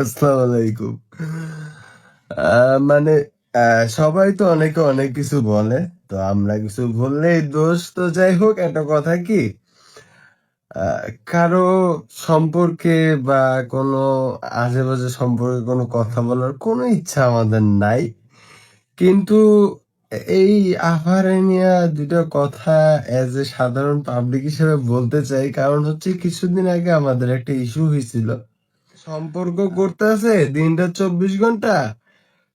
আসসালামু আলাইকুম মানে সবাই তো অনেকে অনেক কিছু বলে, তো আমরা কিছু বললেই দোষ। তো যাই হোক, একটা কথা কি কারও সম্পর্কে বা কোনো আশেপাশে সম্পর্কে কোনো কথা বলার কোনো ইচ্ছা আমাদের নাই। কিন্তু এই আহারে নিয়ে দুটো কথা এজ এ সাধারণ পাবলিক হিসেবে বলতে চাই, কারণ হচ্ছে কিছুদিন আগে আমাদের একটা ইস্যু হয়েছিল। সম্পর্ক করতেছে দিনটা চব্বিশ ঘণ্টা।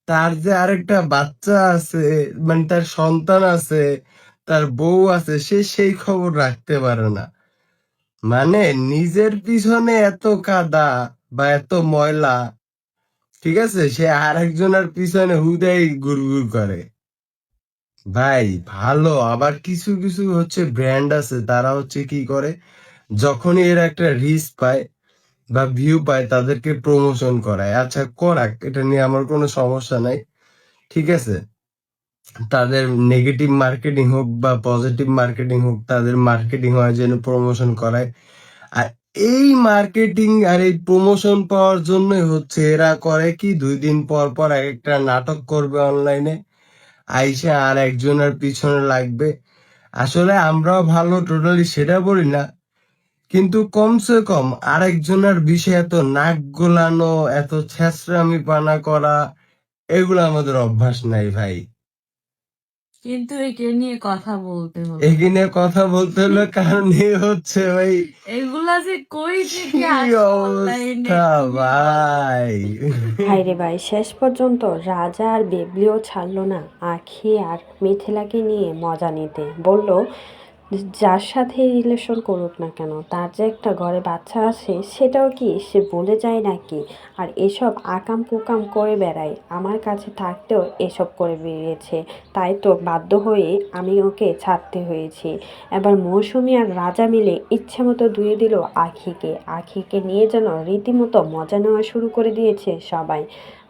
তার যে আরেকটা বাচ্চা আছে মানে তার সন্তান আছে, তার বউ আছে, সে সেই খবর রাখতে পারে না। মানে নিজের পিছনে এত কাদা বা এত ময়লা, ঠিক আছে? সে আরেকজনের পিছনে হুদাই গুড়গুড় করে। ভাই, ভালো। আবার কিছু কিছু হচ্ছে ব্র্যান্ড আছে, তারা হচ্ছে কি করে? যখনই এর একটা রিস্ক পায় বা ভিউ পায়, তাদেরকে প্রমোশন করায়। আচ্ছা করাক, এটা নিয়ে আমার কোনো সমস্যা নাই, ঠিক আছে? তাদের নেগেটিভ মার্কেটিং হোক বা পজিটিভ মার্কেটিং হোক, তাদের মার্কেটিং হয় যেন প্রমোশন করায়। আর এই মার্কেটিং আর এই প্রমোশন পাওয়ার জন্যই হচ্ছে এরা করে কি, দুই দিন পর পর এক একটা নাটক করবে অনলাইনে আইসা আর একজনের পিছনে লাগবে। আসলে আমরাও ভালো টোটালি সেটা বলি না কিন্তু কমসে কম আরেকজনের বিষয়ে এত নাক গোলানো এত ছেঁচড়ামি পানা করা এগুলো আমাদের অভ্যাস নাই ভাই। কিন্তু একে নিয়ে কথা বলতে হবে এখানে কথা বলতে হলো কারণ এ হচ্ছে ভাই এগুলা যে কই থেকে অবস্থা ভাই? ভাই শেষ পর্যন্ত রাজা আর বেবলিও ছাড়লো না। আখি আর মিথিলাকে নিয়ে মজা নিতে। বলল যার সাথে রিলেশন করুক না কেন, তার যে একটা ঘরে বাচ্চা আছে, সেটাও কি সে বলে যায় নাকি? আর এসব আকাম কুকাম করে বেড়ায়। আমার কাছে থাকতেও এসব করে বেরিয়েছে। তাই তো বাধ্য হয়ে আমি ওকে ছাড়তে হয়েছে। এবার মৌসুমি আর রাজা মিলে ইচ্ছে মতো ধুয়ে দিল আখিকে। আখিকে নিয়ে যেন রীতিমতো মজা নেওয়া শুরু করে দিয়েছে সবাই।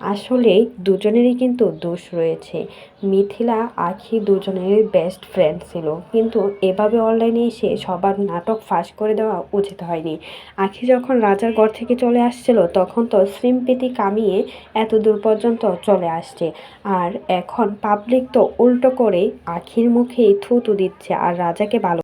আসলে দুজনেরই কিন্তু দোষ রয়েছে। মিথিলা আখি দুজনেরই বেস্ট ফ্রেন্ড ছিল। কিন্তু এভাবে অনলাইনে এসে সবার নাটক ফাঁস করে দেওয়া উচিত হয়নি। আখি যখন রাজার ঘর থেকে চলে আসছিল, তখন তো শ্রীমপ্রীতি কামিয়ে এত দূর পর্যন্ত চলে আসছে। আর এখন পাবলিক তো উল্টো করে আখির মুখেই থুতু দিচ্ছে আর রাজাকে ভালো